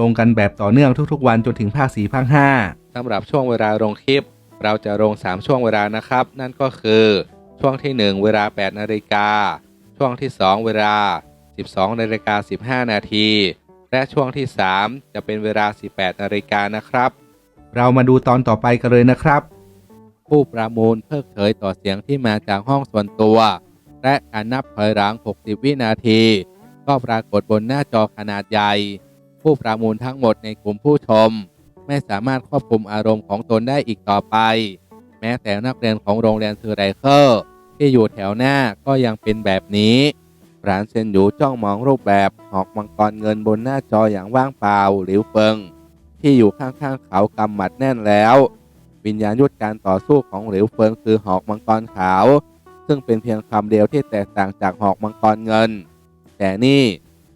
ลงกันแบบต่อเนื่องทุกๆ วันจนถึงภาค4ภาค5สำหรับช่วงเวลาลงคลิป เราจะลง 3 ช่วงเวลานะครับ นั่นก็คือช่วงที่ 1 เวลา 8 นาฬิกา ช่วงที่ 2 เวลา 12 นาฬิกา 15 นาที และช่วงที่ 3 จะเป็นเวลา 18 นาฬิกานะครับ เรามาดูตอนต่อไปกันเลยนะครับ ผู้ประมูลเพิกเฉยต่อเสียงที่มาจากห้องส่วนตัว และการนับถอยหลัง 60 วินาที ก็ปรากฏบนหน้าจอขนาดใหญ่ ผู้ประมูลทั้งหมดในกลุ่มผู้ชม ไม่สามารถควบคุมอารมณ์ของตนได้อีกต่อไป แม้แต่นักเรียนของโรงเรียนซือไรเคอร์ที่อยู่แถวหน้าก็ยังเป็นแบบนี้รานเซนหยูจ้องมองรูปแบบหอกมังกรเงินบนหน้าจออย่างว่างเปล่าหลิวเฟิง ที่อยู่ข้างๆเขากำหมัดแน่นแล้ว วิญญาณยุทธการต่อสู้ของหลิวเฟิงคือหอกมังกรขาว ซึ่งเป็นเพียงคำเดียวที่แตกต่างจากหอกมังกรเงิน แต่นี่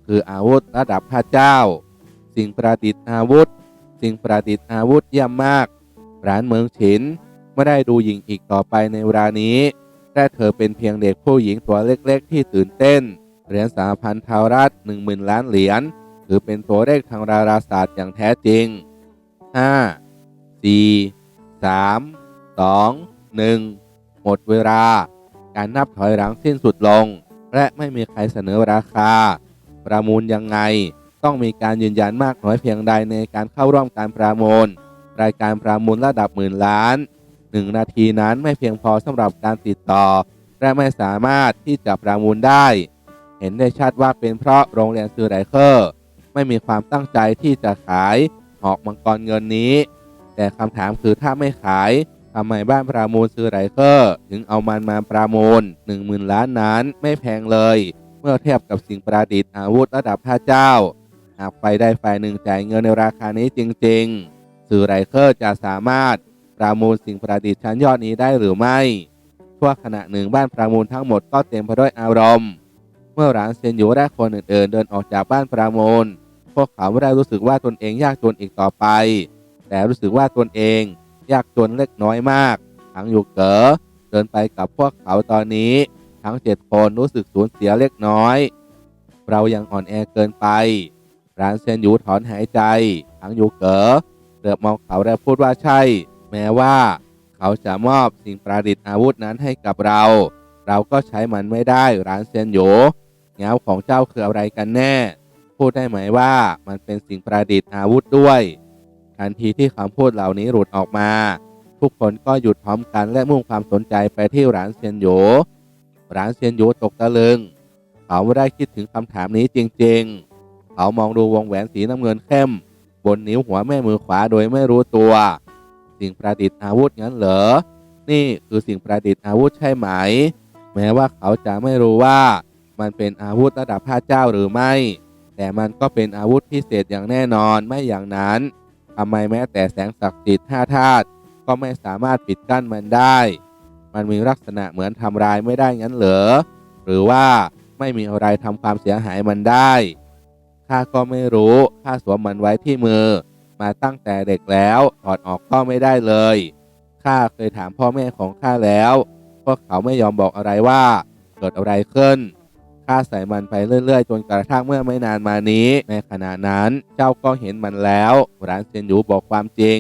คืออาวุธระดับพระเจ้า สิ่งประดิษฐ์อาวุธ สิ่งประดิษฐ์อาวุธเยี่ยมมาก ร้านเมืองฉินไม่ได้ดูหญิงอีกต่อไปในเวลานี้ แต่เธอเป็นเพียงเด็กผู้หญิงตัวเล็กๆ ที่ตื่นเต้น เหรียญสามพันทาวรัฐหนึ่งหมื่นล้านเหรียญถือเป็นตัวเลขทางดาราศาสตร์อย่างแท้จริง 5 4 3 2 1 หมดเวลา การนับถอยหลังสิ้นสุดลง และไม่มีใครเสนอราคา ประมูลยังไง ต้องมีการยืนยันมากน้อยเพียงใดในการเข้าร่วมการประมูล รายการประมูลระดับหมื่นล้านหนึ่งนาทีนั้นไม่เพียงพอสำหรับการติดต่อ และไม่สามารถที่จะประมูลได้ เห็นได้ชัดว่าเป็นเพราะโรงเรียนซือไรเคอร์ ไม่มีความตั้งใจที่จะขายหอกมังกรเงินนี้ แต่คำถามคือถ้าไม่ขายทำไมบ้านประมูลซื้อไรเคอร์ ถึงเอามันมาประมูล 1 0,000 ล้านนั้นไม่แพงเลย เมื่อเทียบกับสิ่งประดิษฐ์อาวุธระดับพระเจ้า หากไฟได้ฝ่ายหนึ่งจ่ายเงินในราคานี้จริงๆซื้อไรเคอร์จะสามารถประมูลสิ่งประดิษฐ์ชั้นยอดนี้ได้หรือไม่ชั่วขณะหนึ่งบ้านประมูลทั้งหมดก็เต็มไปด้วยอารมณ์ เมื่อร้านเซนยูและคนอื่นๆ เดินออกจากบ้านประมูล พวกเขาไม่ได้รู้สึกว่าตนเองยากจนอีกต่อไป แต่รู้สึกว่าตนเองยากจนเล็กน้อยมาก ทั้งอยู่เก๋อเดินไปกับพวกเขาตอนนี้ ทั้งเจ็ดคนรู้สึกสูญเสียเล็กน้อย เรายังอ่อนแอเกินไป ร้านเซนยูถอนหายใจทั้งยูเก๋อเหลือบมองเขาและพูดว่าใช่ แม้ว่า เขาจะมอบสิ่งประดิษฐ์อาวุธนั้นให้กับเรา เราก็ใช้มันไม่ได้ร้านเซนโยเงาของเจ้าคืออะไรกันแน่ พูดได้ไหมว่ามันเป็นสิ่งประดิษฐ์อาวุธด้วยทันทีที่คำพูดเหล่านี้หลุดออกมา ทุกคนก็หยุดพร้อมกันและมุ่งความสนใจไปที่ร้านเซียนโยร้านเซียนโยตกตะลึง เขาไม่ได้คิดถึงคำถามนี้จริง ๆ เขามองดูวงแหวนสีน้ำเงินเข้ม บนนิ้วหัวแม่มือขวาโดยไม่รู้ตัว สิ่งประดิษฐ์อาวุธงั้นเหรอ นี่คือสิ่งประดิษฐ์อาวุธใช่ไหม แม้ว่าเขาจะไม่รู้ว่ามันเป็นอาวุธระดับพระเจ้าหรือไม่ แต่มันก็เป็นอาวุธพิเศษอย่างแน่นอนไม่อย่างนั้นทำไมแม้แต่แสงศักดิ์สิทธิ์ห้าธาตุก็ไม่สามารถปิดกั้นมันได้ มันมีลักษณะเหมือนทำลายไม่ได้งั้นเหรอ หรือว่าไม่มีอะไรทำความเสียหายมันได้ ข้าก็ไม่รู้ ข้าสวมมันไว้ที่มือ มาตั้งแต่เด็กแล้วถอดออกก็ไม่ได้เลย ข้าเคยถามพ่อแม่ของข้าแล้ว พวกเขาไม่ยอมบอกอะไรว่า เกิดอะไรขึ้น ข้าใส่มันไปเรื่อยๆ จนกระทั่งเมื่อไม่นานมานี้ ในขณะนั้นเจ้าก็เห็นมันแล้ว ร้านเซียนยูบอกความจริง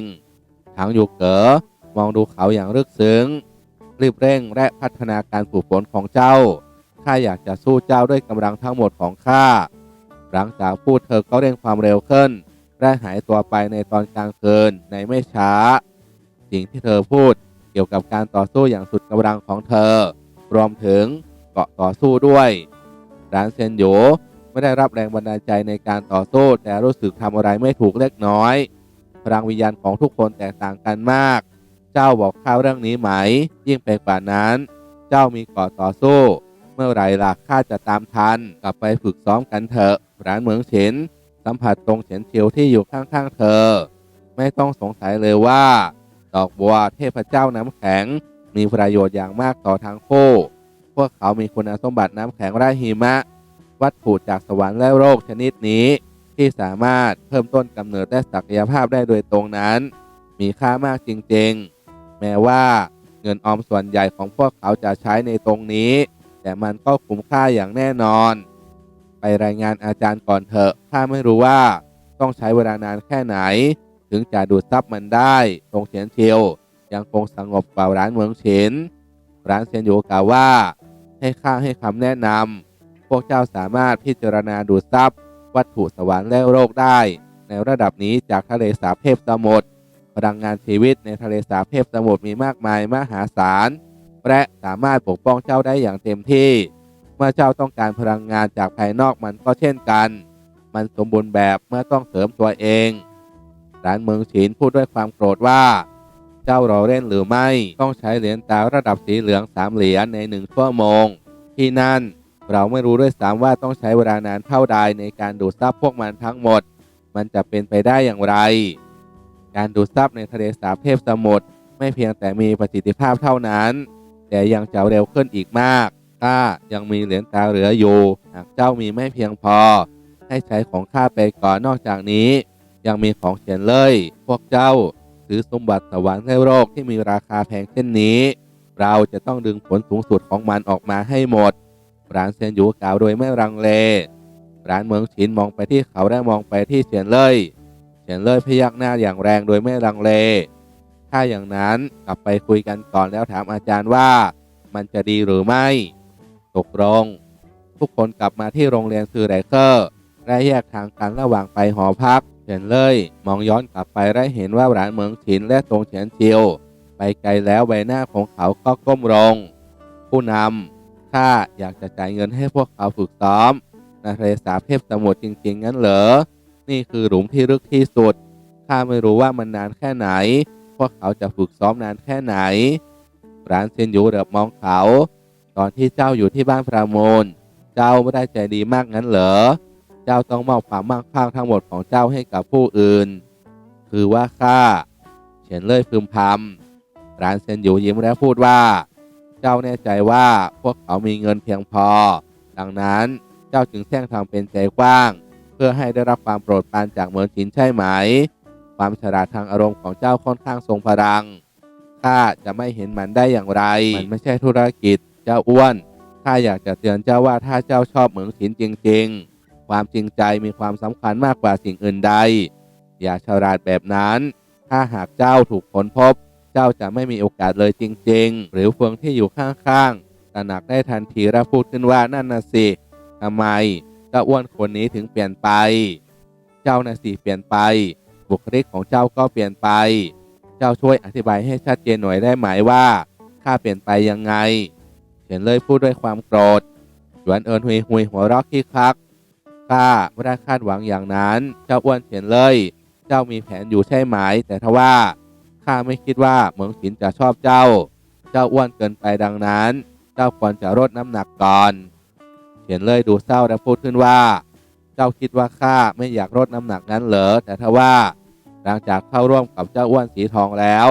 ทั้งยูเก๋อมองดูเขาอย่างลึกซึ้ง รีบเร่งและพัฒนาการฝึกฝนของเจ้า ข้าอยากจะสู้เจ้าด้วยกำลังทั้งหมดของข้า หลังจากพูดเธอก็เร่งความเร็วขึ้น และหายตัวไปในตอนกลางคืนในไม่ช้า สิ่งที่เธอพูดเกี่ยวกับการต่อสู้อย่างสุดกำลังของเธอ รวมถึงเกาะต่อสู้ด้วยร้านเซนโยไม่ได้รับแรงบันดาลใจในการต่อสู้แต่รู้สึกทำอะไรไม่ถูกเล็กน้อย พลังวิญญาณของทุกคนแตกต่างกันมาก เจ้าบอกข้าวเรื่องนี้ไหม ยิ่งไปกว่านั้น เจ้ามีเกาะต่อสู้ เมื่อไหรล่ะข้าจะตามทัน กลับไปฝึกซ้อมกันเถอะ ร้านเหมืองเฉินสัมผัสตรงเฉียนเฉียวที่อยู่ข้างๆเธอ ไม่ต้องสงสัยเลยว่า ดอกบัวเทพเจ้าน้ำแข็ง มีประโยชน์อย่างมากต่อทางคู่ พวกเขามีคุณสมบัติน้ำแข็งไร้หิมะ วัตถุจากสวรรค์และโลกชนิดนี้ ที่สามารถเพิ่มต้นกำเนิดและศักยภาพได้โดยตรงนั้น มีค่ามากจริงๆ แม้ว่าเงินออมส่วนใหญ่ของพวกเขาจะใช้ในตรงนี้ แต่มันก็คุ้มค่าอย่างแน่นอน ไปรายงานอาจารย์ก่อนเถอะถ้าไม่รู้ว่าต้องใช้เวลานานแค่ไหน ถึงจะดูดซับมันได้ตรงเฉียนเชียวยังคงสงบกว่าร้านเมืองเฉินร้านเซียนหยูกล่าวว่า ให้ข้าให้คำแนะนำพวกเจ้าสามารถพิจารณาดูดซับวัตถุสวรรค์และโลกได้ ในระดับนี้จากทะเลสาบเทพสมุทรพลังงานชีวิตในทะเลสาบเทพสมุทรมีมากมายมหาศาล และสามารถปกป้องเจ้าได้อย่างเต็มที่ เมื่อเจ้าต้องการพลังงานจากภายนอกมันก็เช่นกัน มันสมบูรณ์แบบเมื่อต้องเสริมตัวเองร้านเมืองฉินพูดด้วยความโกรธว่า เจ้าเราเล่นหรือไม่ต้องใช้เหรียญตาระดับสีเหลืองสามเหรียญในหนึ่งชั่วโมง ที่นั่นเราไม่รู้ด้วยซ้ำว่าต้องใช้เวลานานเท่าใดในการดูดซับพวกมันทั้งหมด มันจะเป็นไปได้อย่างไร การดูดซับในทะเลสาบเทพสมุทรไม่เพียงแต่มีประสิทธิภาพเท่านั้น แต่ยังจะเร็วขึ้นอีกมากถ้ายังมีเหรียญตาเหลืออยู่ หากเจ้ามีไม่เพียงพอ ให้ใช้ของข้าไปก่อนนอกจากนี้ ยังมีของเขียนเลย พวกเจ้าถือสมบัติสวรรค์และโลกที่มีราคาแพงเช่นนี้ เราจะต้องดึงผลสูงสุดของมันออกมาให้หมดร้านเซียนหยูกล่าวโดยไม่รังเลร้านเมืองฉินมองไปที่เขาและมองไปที่เฉียนเลยเฉียนเลยพยักหน้าอย่างแรงโดยไม่ลังเล ถ้าอย่างนั้นกลับไปคุยกันก่อนแล้วถามอาจารย์ว่า มันจะดีหรือไม่ ตกลง ทุกคนกลับมาที่โรงเรียนซือไรเคอร์และแยกทางกันระหว่างไปหอพักเฉียนเลยมองย้อนกลับไปและเห็นว่าร้านเมืองฉินและตรงเฉียนเชียวไปไกลแล้วใบหน้าของเขาก็ก้มลง ผู้นำข้าอยากจะจ่ายเงินให้พวกเขาฝึกซ้อมในทะเลสาบเทพสมุทรจริง ๆ งั้นเหรอ นี่คือหลุมที่ลึกที่สุด ข้าไม่รู้ว่ามันนานแค่ไหน พวกเขาจะฝึกซ้อมนานแค่ไหน ร้านเซนยูเหลือบมองเขา ตอนที่เจ้าอยู่ที่บ้านพระโมนเจ้าไม่ได้ใจดีมากงั้นเหรอ เจ้าต้องมอบความมั่งคั่งทั้งหมดของเจ้าให้กับผู้อื่น คือว่าข้าเฉียนเล่ยพึมพำร้านเซนยูยิ้มและพูดว่า เจ้าแน่ใจว่าพวกเขามีเงินเพียงพอ ดังนั้นเจ้าจึงแท่งทำเป็นใจกว้าง เพื่อให้ได้รับความโปรดปรานจากเหมืองชินใช่ไหม ความฉลาดทางอารมณ์ของเจ้าค่อนข้างทรงพลัง ข้าจะไม่เห็นมันได้อย่างไร มันไม่ใช่ธุรกิจ เจ้าอ้วน ข้าอยากจะเตือนเจ้าว่าถ้าเจ้าชอบเหมืองฉินจริง ๆ ความจริงใจมีความสำคัญมากกว่าสิ่งอื่นใด อย่าฉลาดแบบนั้น ถ้าหากเจ้าถูกค้นพบ เจ้าจะไม่มีโอกาสเลยจริง ๆ หรือเฟืองที่อยู่ข้างๆตระหนักได้ทันทีและพูดขึ้นว่านั่นน่ะสิทำไมเจ้าอ้วนคนนี้ถึงเปลี่ยนไป เจ้าน่ะสิเปลี่ยนไป บุคลิกของเจ้าก็เปลี่ยนไป เจ้าช่วยอธิบายให้ชัดเจนหน่อยได้ไหมว่าข้าเปลี่ยนไปยังไงเขียนเลยพูดด้วยความโกรธหยวนเอินหุยหุยหัวเรอกขี้คักข้าไม่ได้คาดหวังอย่างนั้น เจ้าอ้วนเขียนเลย เจ้ามีแผนอยู่ใช่ไหม แต่ทว่าข้าไม่คิดว่าเหมืองศินจะชอบเจ้า เจ้าอ้วนเกินไปดังนั้น เจ้าควรจะลดน้ำหนักก่อนเขียนเลยดูเศร้าและพูดขึ้นว่า เจ้าคิดว่าข้าไม่อยากลดน้ำหนักนั้นเหรอแต่ทว่า หลังจากเข้าร่วมกับเจ้าอ้วนสีทองแล้ว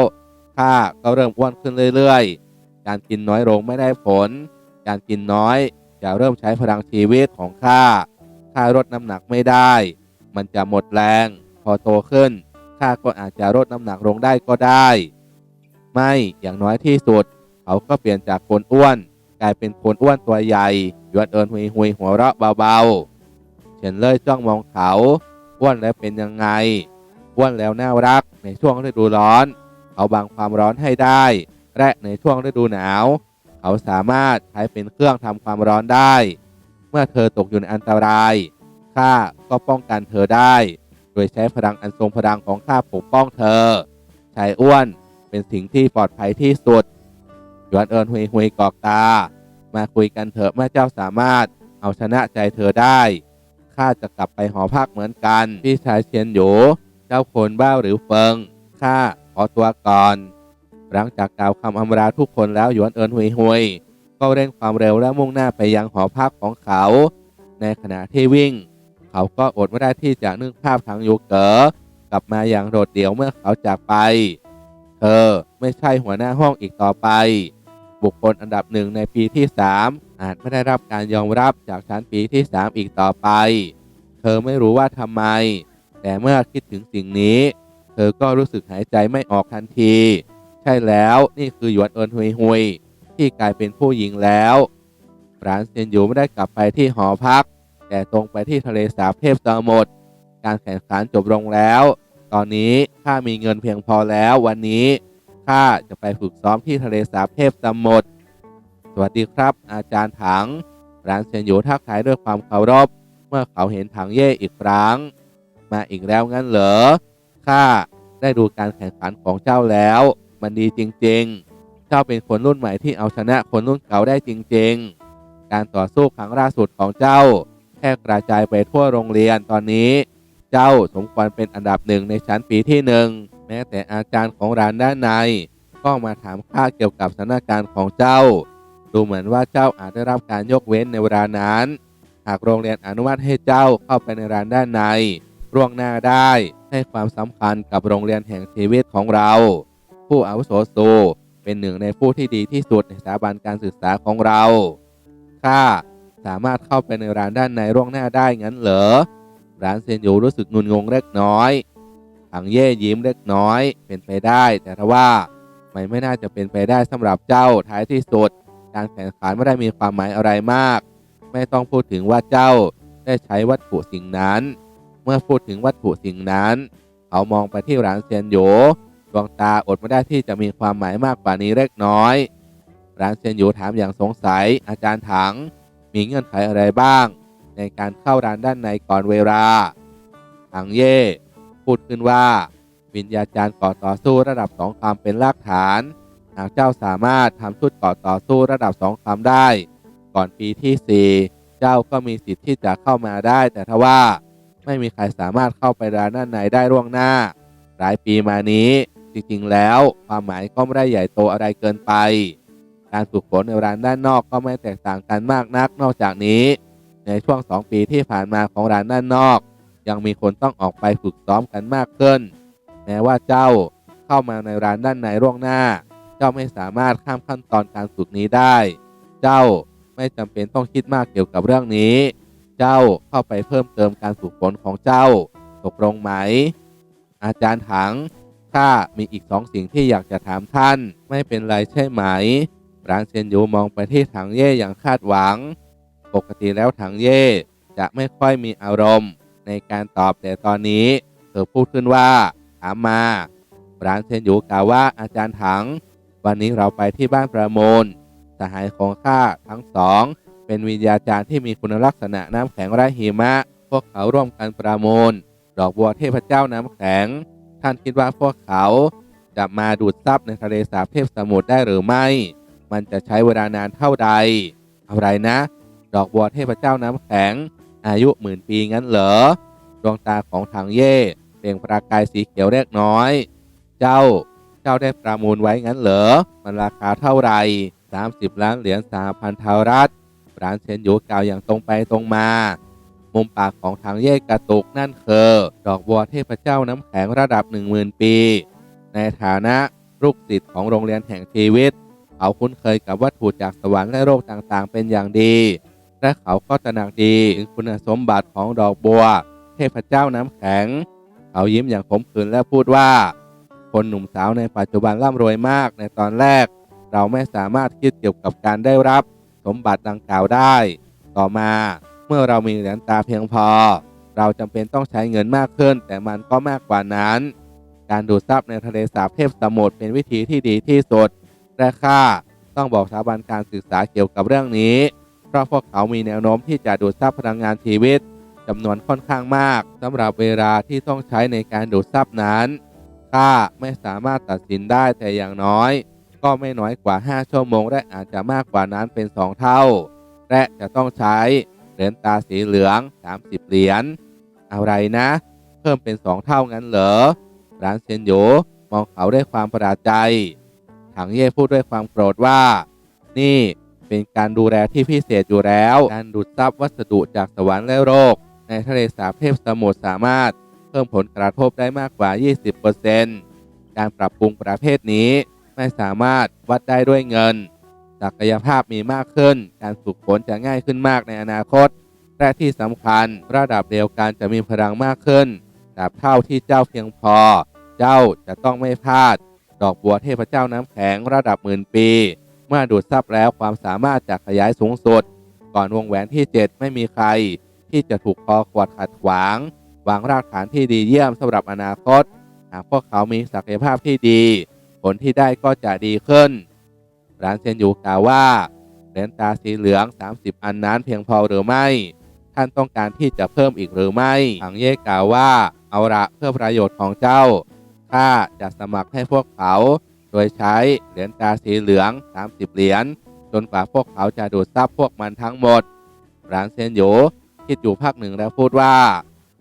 ข้าก็เริ่มอ้วนขึ้นเรื่อยๆ การกินน้อยลงไม่ได้ผล การกินน้อยจะเริ่มใช้พลังชีวิตของข้าข้าลดน้ำหนักไม่ได้ มันจะหมดแรง พอโตขึ้นข้าก็อาจจะลดน้ำหนักลงได้ก็ได้ ไม่อย่างน้อยที่สุด เขาก็เปลี่ยนจากคนอ้วน กลายเป็นคนอ้วนตัวใหญ่ยวนเอินหุยหุยหัวเราะเบาๆเฉินเล่ยจ้องมองเขาอ้วนแล้วเป็นยังไง อ้วนแล้วน่ารัก ในช่วงฤดูร้อน เขาบังความร้อนให้ได้ และในช่วงฤดูหนาว เขาสามารถใช้เป็นเครื่องทำความร้อนได้ เมื่อเธอตกอยู่ในอันตรายข้าก็ป้องกันเธอได้ โดยใช้พลังอันทรงพลังของข้าปกป้องเธอชายอ้วนเป็นสิ่งที่ปลอดภัยที่สุดหยวนเอินหุยหุยกอกตา มาคุยกันเถอะเมื่อเจ้าสามารถเอาชนะใจเธอได้ข้าจะกลับไปหอพักเหมือนกัน พี่ชายเชียนหยู เจ้าโคนบ้าหรือเฟิงข้าขอตัวก่อน หลังจากกล่าวคำอำลาทุกคนแล้วหยวนเอินหุยหุยก็เร่งความเร็วและมุ่งหน้าไปยังหอพักของเขา ในขณะที่วิ่ง เขาก็อดไม่ได้ที่จะนึกภาพทางยูเก๋อกลับมาอย่างโดดเดี่ยวเมื่อเขาจากไป เธอไม่ใช่หัวหน้าห้องอีกต่อไป บุคคลอันดับหนึ่งในปีที่ 3 อาจไม่ได้รับการยอมรับจากชั้นปีที่ 3 อีกต่อไป เธอไม่รู้ว่าทำไม แต่เมื่อคิดถึงสิ่งนี้ เธอก็รู้สึกหายใจไม่ออกทันที ใช่แล้วนี่คือหยวนเอินฮุยฮุยที่กลายเป็นผู้หญิงแล้วร้านเซียนอยู่ไม่ได้กลับไปที่หอพัก แต่ตรงไปที่ทะเลสาบเทพสมุทรการแข่งขันจบลงแล้ว ตอนนี้ข้ามีเงินเพียงพอแล้ววันนี้ข้าจะไปฝึกซ้อมที่ทะเลสาบเทพสมุทรสวัสดีครับ อาจารย์ถังร้านเซียนอยู่ทักทายด้วยความเคารพ เมื่อเขาเห็นถังเย่อีกครั้ง มาอีกแล้วงั้นเหรอ ข้าได้ดูการแข่งขันของเจ้าแล้ว มันดีจริงๆ เจ้าเป็นคนรุ่นใหม่ที่เอาชนะคนรุ่นเก่าได้จริง ๆ การต่อสู้ครั้งล่าสุดของเจ้าแพร่กระจายไปทั่วโรงเรียนตอนนี้ เจ้าสมควรเป็นอันดับหนึ่งในชั้นปีที่หนึ่งแม้แต่อาจารย์ของร้านด้านใน ก็มาถามข้าเกี่ยวกับสถานการณ์ของเจ้า ดูเหมือนว่าเจ้าอาจได้รับการยกเว้นในเวลานั้น หากโรงเรียนอนุมัติให้เจ้าเข้าไปในร้านด้านใน ร่วงหน้าได้ให้ความสำคัญกับโรงเรียนแห่งชีวิตของเรา ผู้อาวุโสสูเป็นหนึ่งในผู้ที่ดีที่สุดในสถาบันการศึกษาของเราข้าสามารถเข้าไปในร้านด้านในร่วงหน้าได้งั้นเหรอร้านเซียนอยู่รู้สึกงุนงงเล็กน้อยถังเย่ยิ้มเล็กน้อย เป็นไปได้ แต่ถ้าว่ามันไม่น่าจะเป็นไปได้สำหรับเจ้าท้ายที่สุด การแข่งขันไม่ได้มีความหมายอะไรมาก ไม่ต้องพูดถึงว่าเจ้าได้ใช้วัตถุสิ่งนั้น เมื่อพูดถึงวัตถุสิ่งนั้น เขามองไปที่ร้านเซียนโยดวงตาอดไม่ได้ที่จะมีความหมายมากกว่านี้เล็กน้อยร้านเซียนโยถามอย่างสงสัย อาจารย์ถัง มีเงื่อนไขอะไรบ้าง ในการเข้าร้านด้านในก่อนเวลาถังเย่พูดขึ้นว่า วิญญาจารย์ก่อต่อสู้ระดับสองคำเป็นรากฐานหากเจ้าสามารถทำชุดก่อต่อสู้ระดับสองคำได้ ก่อนปีที่ 4 เจ้าก็มีสิทธิ์ที่จะเข้ามาได้แต่ทว่า ไม่มีใครสามารถเข้าไปร้านด้านในได้ล่วงหน้า หลายปีมานี้ จริงๆ แล้ว ความหมายก็ไม่ได้ใหญ่โตอะไรเกินไป การฝึกฝนในร้านด้านนอกก็ไม่แตกต่างกันมากนัก นอกจากนี้ ในช่วง 2 ปีที่ผ่านมาของร้านด้านนอก ยังมีคนต้องออกไปฝึกซ้อมกันมากขึ้น แม้ว่าเจ้าเข้ามาในร้านด้านในล่วงหน้า เจ้าไม่สามารถข้ามขั้นตอนการฝึกนี้ได้ เจ้าไม่จำเป็นต้องคิดมากเกี่ยวกับเรื่องนี้ เจ้าเข้าไปเพิ่มเติมการฝึกฝนของเจ้า ตกลงไหม อาจารย์ถังข้ามีอีกสองสิ่งที่อยากจะถามท่าน ไม่เป็นไรใช่ไหมร้านเซียนยูมองไปที่ถังเย่อย่างคาดหวัง ปกติแล้วถังเย่จะไม่ค่อยมีอารมณ์ในการตอบแต่ตอนนี้ เธอพูดขึ้นว่า ถามมาร้านเซียนยูกล่าวว่าอาจารย์ถัง วันนี้เราไปที่บ้านประมูลสหายของข้าทั้งสอง เป็นวิญญาจารย์ที่มีคุณลักษณะน้ำแข็งและหิมะ พวกเขาร่วมกันประมูล ดอกบัวเทพเจ้าน้ำแข็ง ท่านคิดว่าพวกเขาจะมาดูดซับในทะเลสาบเทพสมุทรได้หรือไม่ มันจะใช้เวลานานเท่าใด อะไรนะ ดอกบัวเทพเจ้าน้ำแข็ง อายุหมื่นปีงั้นเหรอ ดวงตาของทางเย่เปล่งประกายสีเขียวเล็กน้อย เจ้า เจ้าได้ประมูลไว้งั้นเหรอ มันราคาเท่าไหร่30 ล้านเหรียญสหพันธรัฐ ร้านเชนยูกล่าวอย่างตรงไปตรงมา มุมปากของทางเย่กระตุกนั่นคือดอกบัวเทพเจ้าน้ำแข็งระดับ 10,000 ปี ในฐานะลูกศิษย์ของโรงเรียนแห่งชีวิต เขาคุ้นเคยกับวัตถุจากสวรรค์และโลกต่างๆ เป็นอย่างดี และเขาก็ตระหนักดีถึงคุณสมบัติของดอกบัว เทพเจ้าน้ำแข็ง เขายิ้มอย่างขมขื่นและพูดว่า คนหนุ่มสาวในปัจจุบันร่ำรวยมากในตอนแรก เราไม่สามารถคิดเกี่ยวกับการได้รับ สมบัติดังกล่าวได้ ต่อมาเมื่อเรามีเหรียญตาเพียงพอ เราจำเป็นต้องใช้เงินมากขึ้น แต่มันก็มากกว่านั้น การดูดซับในทะเลสาบเทพสมุทรเป็นวิธีที่ดีที่สุดและข้าต้องบอกสถาบันการศึกษาเกี่ยวกับเรื่องนี้ เพราะพวกเขามีแนวโน้มที่จะดูดซับพลังงานชีวิตจำนวนค่อนข้างมากสำหรับเวลาที่ต้องใช้ในการดูดซับนั้นข้าไม่สามารถตัดสินได้แต่อย่างน้อย ก็ไม่น้อยกว่า 5 ชั่วโมง และอาจจะมากกว่านั้นเป็น 2 เท่า และจะต้องใช้เหรียญตาสีเหลือง 30 เหรียญอะไรนะ เพิ่มเป็น 2 เท่างั้นเหรอร้านเซนโยมองเขาด้วยความประหลาดใจ ถังเย่พูดด้วยความโกรธว่า นี่เป็นการดูแลที่พิเศษอยู่แล้ว การดูดซับวัสดุจากสวรรค์และโลกในทะเลสาบเทพสมุทรสามารถ เพิ่มผลกระทบได้มากกว่า 20%การปรับปรุงประเภทนี้ ไม่สามารถวัดได้ด้วยเงิน ศักยภาพมีมากขึ้น การฝึกฝนจะง่ายขึ้นมากในอนาคต และที่สำคัญระดับเดียวกันจะมีพลังมากขึ้นตราบเท่าที่เจ้าเพียงพอ เจ้าจะต้องไม่พลาด ดอกบัวเทพเจ้าน้ำแข็งระดับหมื่นปี เมื่อดูดซับแล้วความสามารถจะขยายสูงสุด ก่อนวงแหวนที่ 7 ไม่มีใคร ที่จะถูกคอขวดขัดขวาง วางรากฐานที่ดีเยี่ยมสำหรับอนาคต หากพวกเขามีศักยภาพที่ดี ผลที่ได้ก็จะดีขึ้นร้านเซียนยูกล่าวว่าเหรียญตาสีเหลือง 30 อันนั้นเพียงพอหรือไม่ ท่านต้องการที่จะเพิ่มอีกหรือไม่ถังเย่กล่าวว่าเอาละเพื่อประโยชน์ของเจ้าข้าจะสมัครให้พวกเขา โดยใช้เหรียญตาสีเหลือง 30 เหรียญจนกว่าพวกเขาจะดูดซับพวกมันทั้งหมดร้านเซียนโยคิดอยู่พักหนึ่งแล้วพูดว่า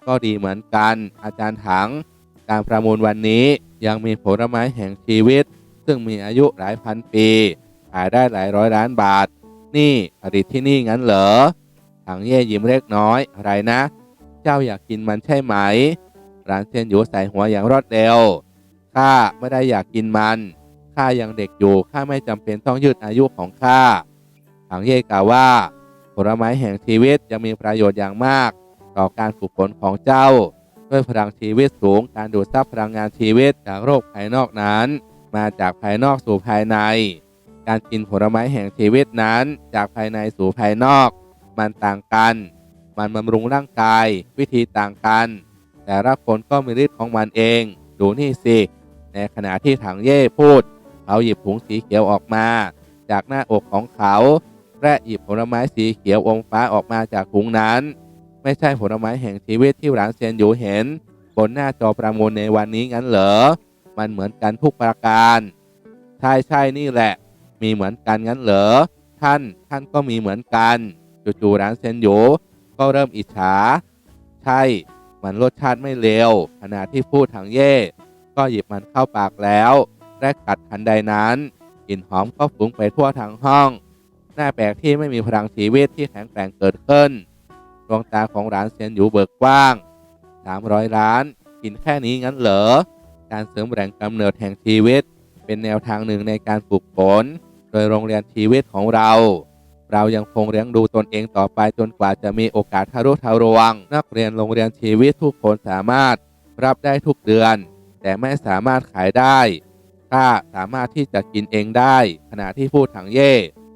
ก็ดีเหมือนกันอาจารย์ถัง การประมูลวันนี้ยังมีผลไม้แห่งชีวิต ซึ่งมีอายุหลายพันปีขายได้หลายร้อยล้านบาท นี่ผลิตที่นี่งั้นเหรอถังเย่ยิ้มเล็กน้อยอะไรนะ เจ้าอยากกินมันใช่ไหมร้านเซียนหยูใส่หัวอย่างรวดเร็วข้าไม่ได้อยากกินมันข้ายังเด็กอยู่ข้าไม่จำเป็นต้องยืดอายุของข้าถังเย่กล่าวว่าผลไม้แห่งชีวิตยังมีประโยชน์อย่างมาก ต่อการฝึกฝนของเจ้า ด้วยพลังชีวิตสูง การดูดซับพลังงานชีวิตจากโรคภายนอกนั้น มาจากภายนอกสู่ภายใน การกินผลไม้แห่งชีวิตนั้น จากภายในสู่ภายนอก มันต่างกัน มันบำรุงร่างกาย วิธีต่างกัน แต่ละคนก็มีฤทธิ์ของมันเอง ดูนี่สิ ในขณะที่ถังเย่พูด เขาหยิบถุงสีเขียวออกมา จากหน้าอกของเขาและหยิบผลไม้สีเขียวอมฟ้าออกมาจากถุงนั้น ไม่ใช่ผลไม้แห่งชีวิตที่หลานเซียนอยู่เห็น บนหน้าจอประมูลในวันนี้งั้นเหรอ มันเหมือนกันทุกประการ ใช่ใช่นี่แหละ มีเหมือนกันงั้นเหรอ ท่านท่านก็มีเหมือนกันจู่ๆร้านเซียนอยู่ก็เริ่มอิจฉา ใช่ มันรสชาติไม่เลวขณะที่พูดถังเย่ ก็หยิบมันเข้าปากแล้วและกัดทันใดนั้นกลิ่นหอมก็ฟุ้งไปทั่วทั้งห้อง หน้าแปลกที่ไม่มีพลังชีวิตที่แข็งแกร่งเกิดขึ้น ดวงตาของร้านเซียนอยู่เบิกกว้าง 300 ล้าน กินแค่นี้งั้นเหรอ การเสริมแหล่งกำเนิดแห่งชีวิต เป็นแนวทางหนึ่งในการฝึกฝนโดยโรงเรียนชีวิตของเรา เรายังคงเลี้ยงดูตนเองต่อไปจนกว่าจะมีโอกาสทะลุทะลวง นักเรียนโรงเรียนชีวิตทุกคนสามารถรับได้ทุกเดือน แต่ไม่สามารถขายได้ข้าสามารถที่จะกินเองได้ ขณะที่พูดถังเย่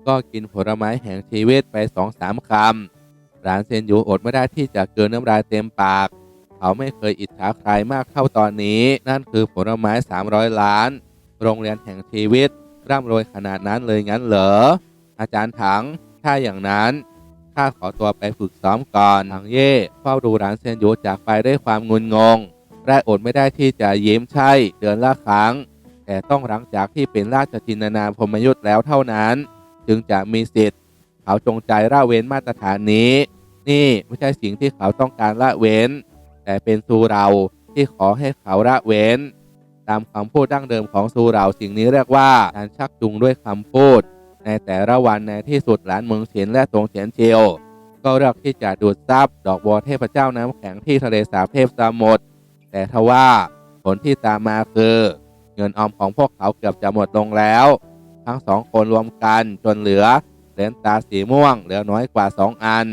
ก็กินผลไม้แห่งชีวิตไปสองสามคำ ร้านเซนยูอดไม่ได้ที่จะเกินน้ำลายเต็มปาก เขาไม่เคยอิจฉาใครมากเท่าตอนนี้ นั่นคือผลไม้ 300 ล้าน โรงเรียนแห่งชีวิต ร่ำรวยขนาดนั้นเลยงั้นเหรอ อาจารย์ถัง ถ้าอย่างนั้นข้าขอตัวไปฝึกซ้อมก่อนถังเย่เฝ้าดูร้านเซนยูจากไปด้วยความงุนงงและอดไม่ได้ที่จะยิ้มใช่เดือนละครั้ง แต่ต้องหลังจากที่เป็นราชจินนาพรหมยุทธ์แล้วเท่านั้น จึงจะมีสิทธิ์ เขาจงใจละเว้นมาตรฐานนี้ นี่ไม่ใช่สิ่งที่เขาต้องการละเว้น แต่เป็นสูเราที่ขอให้เขาละเว้น ตามคำพูดดั้งเดิมของสูเราสิ่งนี้เรียกว่าการชักจูงด้วยคำพูด ในแต่ละวันในที่สุดหลานเมืองเฉียนและตรงเฉียนเชียวก็เลือกที่จะดูดซับดอกบัวเทพเจ้าน้ำแข็งที่ทะเลสาบเทพสมุทรแต่ทว่าผลที่ตามมาคือ เงินออมของพวกเขาเกือบจะหมดลงแล้ว ทั้งสองคนรวมกันจนเหลือ เหรียญตาสีม่วง เหลือน้อยกว่า 2 อัน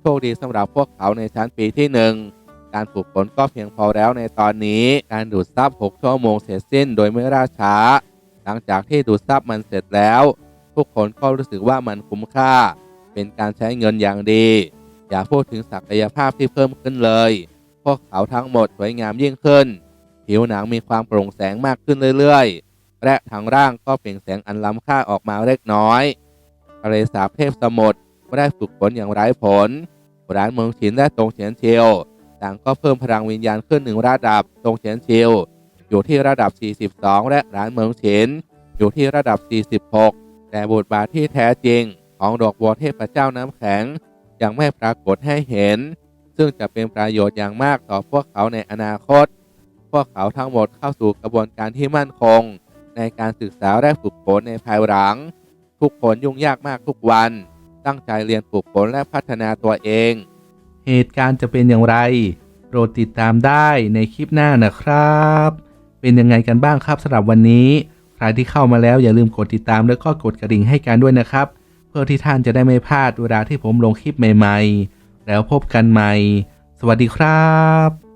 โชคดีสำหรับพวกเขาในชั้นปีที่ 1 การฝึกฝนก็เพียงพอแล้วในตอนนี้การดูดซับ 6 ชั่วโมงเสร็จสิ้นโดยไม่ล่าช้า หลังจากที่ดูดซับมันเสร็จแล้ว ทุกคนก็รู้สึกว่ามันคุ้มค่า เป็นการใช้เงินอย่างดี อย่าพูดถึงศักยภาพที่เพิ่มขึ้นเลย พวกเขาทั้งหมดสวยงามยิ่งขึ้น ผิวหนังมีความโปร่งแสงมากขึ้นเรื่อยๆและทางร่างก็เปล่งแสงอันล้ำค่าออกมาเล็กน้อย ทะเลสาบเทพสมุทรไม่ได้ฝึกฝนอย่างไร้ผล ร้านเมืองฉินและตงเฉียนเชียว ต่างก็เพิ่มพลังวิญญาณขึ้นหนึ่งระดับตงเฉียนเชียวอยู่ที่ระดับ 42 และร้านเมืองฉินอยู่ที่ระดับ 46 แต่บทบาทที่แท้จริง ของดอกบัวเทพเจ้าน้ำแข็ง ยังไม่ปรากฏให้เห็น ซึ่งจะเป็นประโยชน์อย่างมากต่อพวกเขาในอนาคต พวกเขาทั้งหมดเข้าสู่กระบวนการที่มั่นคง ในการศึกษาและฝึกฝนในภายหลัง ทุกคนยุ่งยากมากทุกวัน ตั้งใจเรียนฝึกฝนและพัฒนาตัวเอง เหตุการณ์จะเป็นอย่างไร โปรดติดตามได้ในคลิปหน้านะครับ เป็นยังไงกันบ้างครับสำหรับวันนี้ ใครที่เข้ามาแล้วอย่าลืมกดติดตามแล้วก็กดกระดิ่งให้กันด้วยนะครับ เพื่อที่ท่านจะได้ไม่พลาดเวลาที่ผมลงคลิปใหม่ ๆ แล้วพบกันใหม่ สวัสดีครับ